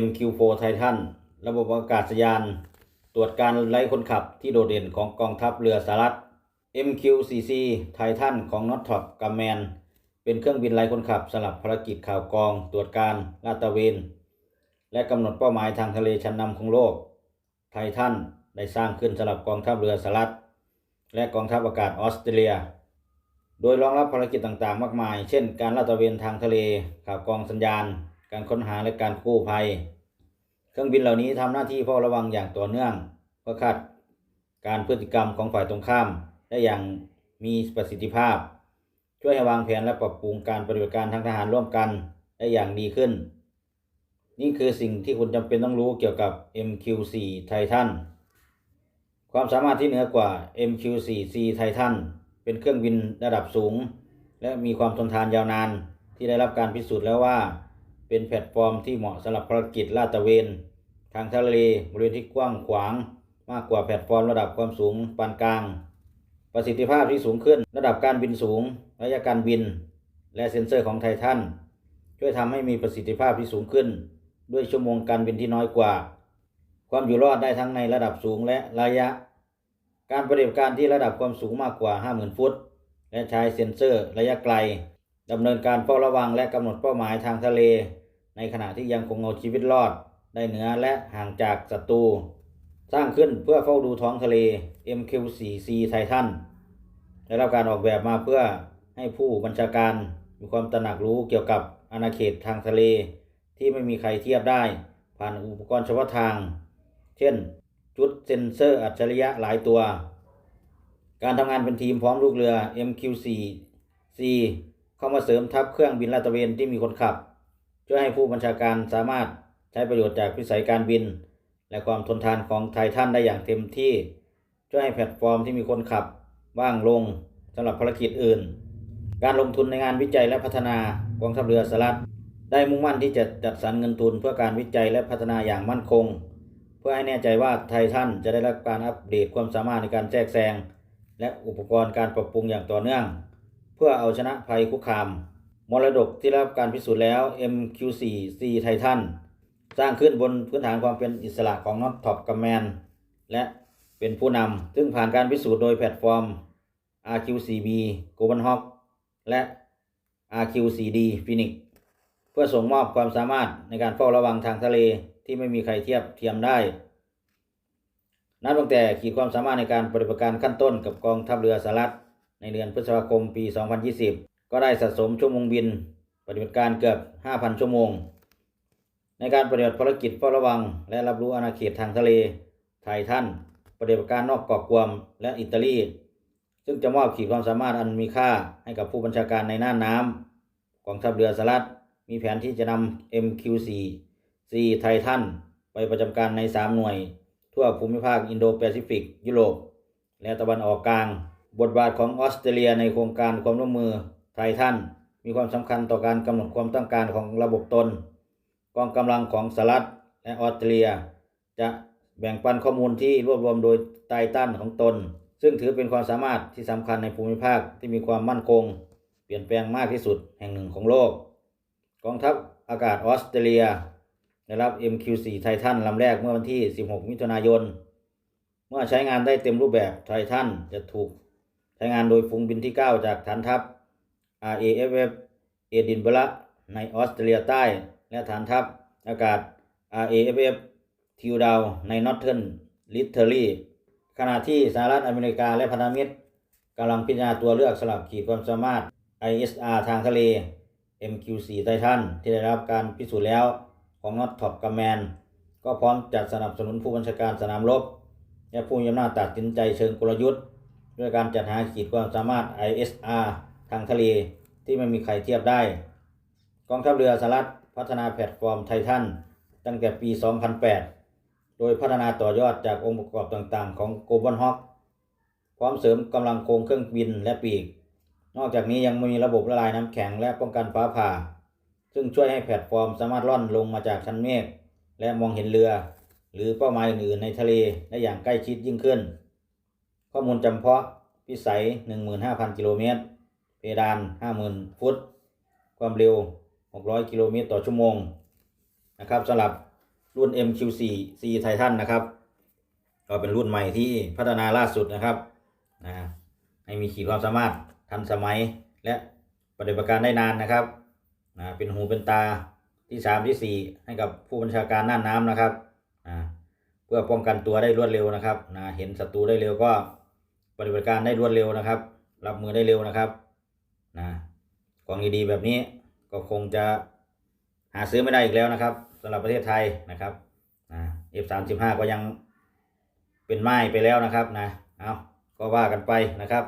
MQ4 Titan ระบบอากาศยาน ตรวจการไร้คนขับที่โดดเด่นของกองทัพเรือสหรัฐ MQ4C Titan ของ Northrop Grumman เป็นเครื่องบินไร้คนขับสำหรับภารกิจข่าวกอง ตรวจการลาดตระเวน และกำหนดเป้าหมายทางทะเลชั้นนำของโลก ไททันได้สร้างขึ้นสำหรับกองทัพเรือสหรัฐ และกองทัพอากาศออสเตรเลีย โดยรองรับภารกิจต่างๆ มากมาย เช่น การลาดตระเวนทางทะเลข่าวกองสัญญาณ การค้นหาและการกู้ภัย เครื่องบินเหล่านี้ทำหน้าที่เฝ้าระวังอย่างต่อเนื่องเพื่อคาดการพฤติกรรมของฝ่ายตรงข้ามได้อย่างมีประสิทธิภาพ ช่วยให้วางแผนและปรับปรุงการปฏิบัติการทางทหารร่วมกันได้อย่างดีขึ้น นี่คือสิ่งที่คุณจำเป็นต้องรู้เกี่ยวกับ MQ4 Titan ความสามารถที่เหนือกว่า MQ4C Titan เป็นเครื่องบินระดับสูง และมีความทนทานยาวนานที่ได้รับการพิสูจน์แล้วว่า เป็นแพลตฟอร์มที่เหมาะสำหรับภารกิจลาดตระเวน ทางทะเลบริเวณที่กว้างขวาง มากกว่าแพลตฟอร์มระดับความสูงปานกลาง ประสิทธิภาพที่สูงขึ้น ระดับการบินสูง ระยะการบิน และเซ็นเซอร์ของไททันช่วยทำให้มีประสิทธิภาพที่สูงขึ้น ด้วยชั่วโมงการบินที่น้อยกว่า ความอยู่รอดได้ทั้งในระดับสูงและระยะ การปฏิบัติการที่ระดับความสูงมากกว่า 50,000 ฟุต และใช้เซ็นเซอร์ระยะไกลดำเนินการเฝ้าระวังและกำหนดเป้าหมายทางทะเล ในขณะที่ยังคงเอาชีวิตรอดได้เหนือและห่างจากศัตรู สร้างขึ้นเพื่อเฝ้าดูท้องทะเล MQ4C Titan ได้รับการออกแบบมาเพื่อให้ผู้บัญชาการมีความตระหนักรู้เกี่ยวกับอาณาเขตทางทะเล ที่ไม่มีใครเทียบได้ ผ่านอุปกรณ์เฉพาะทาง เช่น จุดเซ็นเซอร์อัจฉริยะหลายตัว การทำงานเป็นทีมพร้อมลูกเรือ MQ4C เข้ามาเสริมทัพเครื่องบินลาดตระเวนที่มีคนขับ ช่วยให้ผู้บัญชาการสามารถใช้ประโยชน์จากวิสัยการบิน และความทนทานของไททันได้อย่างเต็มที่ ช่วยให้แพลตฟอร์มที่มีคนขับ ว่างลงสำหรับภารกิจอื่น การลงทุนในงานวิจัยและพัฒนากองทัพเรือสหรัฐได้มุ่งมั่นที่จะจัดสรรเงินทุนเพื่อการวิจัยและพัฒนาอย่างมั่นคง เพื่อให้แน่ใจว่าไททันจะได้รับการอัปเดตความสามารถในการแทรกแซงและอุปกรณ์การปรับปรุงอย่างต่อเนื่อง เพื่อเอาชนะภัยคุกคาม มรดกที่รับการพิสูจน์แล้ว MQ4C Titan สร้างขึ้นบนพื้นฐานความเป็นอิสระของ Northrop Grumman และเป็นผู้นำ ซึ่งผ่านการพิสูจน์โดยแพลตฟอร์ม RQ4B Global Hawk และ RQ4D Phoenix เพื่อส่งมอบความสามารถในการเฝ้าระวังทางทะเลที่ไม่มีใครเทียบเทียมได้ นับตั้งแต่ขีดความสามารถในการปฏิบัติการขั้นต้นกับกองทัพเรือสหรัฐในเดือนพฤษภาคมปี 2020 ก็ได้สะสมชั่วโมงบิน ปฏิบัติการเกือบ 5,000 ชั่วโมง ในการปฏิบัติภารกิจเฝ้าระวัง และรับรู้อาณาเขตทางทะเลไทยทันปฏิบัติการนอกเกาะกวมและอิตาลี ซึ่งจะมอบขีดความสามารถอันมีค่าให้กับผู้บัญชาการในน่านน้ำกองทัพเรือสหรัฐมีแผนที่จะนำ MQ4 C ไททันไปประจำการใน 3 หน่วย ทั่วภูมิภาคอินโดแปซิฟิก ยุโรป และตะวันออกกลาง บทบาทของออสเตรเลียในโครงการความร่วมมือ ไททันมีความสำคัญต่อการกำหนดความต้องการของระบบตน กองกำลังของสหรัฐและออสเตรเลีย จะแบ่งปันข้อมูลที่รวบรวมโดยไททันของตน ซึ่งถือเป็นความสามารถที่สำคัญในภูมิภาคที่มีความมั่นคง เปลี่ยนแปลงมากที่สุดแห่งหนึ่งของโลก กองทัพอากาศออสเตรเลียได้รับ MQ4 ไททันลำแรกเมื่อวันที่ 16 มิถุนายน เมื่อใช้งานได้เต็มรูปแบบไททันจะถูกใช้งานโดยฝูงบินที่ 9 จากฐานทัพ RAFF เอดินบระในออสเตรเลียใต้ และฐานทัพอากาศ RAFF ทิวดาวในนอร์เทิร์นลิทเทอรี่ขณะที่สหรัฐอเมริกาและพันธมิตรกำลังพิจารณาตัวเลือกสลับขีดความสามารถ ISR ทางทะเล MQ4 ไททันที่ได้รับการพิสูจน์แล้วของ Northrop Grumman ก็พร้อมจัดสนับสนุนผู้บัญชาการสนามรบ และผู้มีอำนาจตัดสินใจเชิงกลยุทธ์ ด้วยการจัดหาขีดความสามารถ ISR ทางทะเลที่ไม่มีใครเทียบได้ กองทัพเรือสหรัฐพัฒนาแพลตฟอร์มไททันตั้งแต่ปี 2008 โดยพัฒนาต่อยอดจากองค์ประกอบต่างๆ ของ Global Hawk พร้อมเสริมกำลังโครงเครื่องบินและปีก นอกจากนี้ยังมีระบบละลายน้ำแข็งและป้องกันฟ้าผ่า ซึ่งช่วยให้แพลตฟอร์มสามารถล่อนลงมาจากชั้นเมฆและมองเห็นเรือ หรือเป้าหมายอื่นๆในทะเลได้อย่างใกล้ชิดยิ่งขึ้น ข้อมูลจำเพาะพิสัย 15,000 กิโลเมตร เพดาน50,000ฟุต ความเร็ว 600 กิโลเมตรต่อชั่วโมงนะครับสำหรับรุ่น MQ4 C Titan นะครับ ก็เป็นรุ่นใหม่ที่พัฒนาล่าสุดนะครับนะให้มีขีดความสามารถทันสมัยและปฏิบัติการได้นานนะครับนะเป็นหูเป็นตาที่สามที่สี่ให้กับผู้บัญชาการน่านน้ำนะครับนะเพื่อป้องกันตัวได้รวดเร็วนะครับนะเห็นศัตรูได้เร็วก็ปฏิบัติการได้รวดเร็วนะครับ รับมือได้เร็วนะครับ นะของดีๆแบบนี้ก็คงจะหาซื้อไม่ได้อีกแล้วนะครับสำหรับประเทศไทยนะครับนะ F35 ก็ยังเป็นไม้ไปแล้วนะครับนะเอาก็ว่ากันไปนะครับ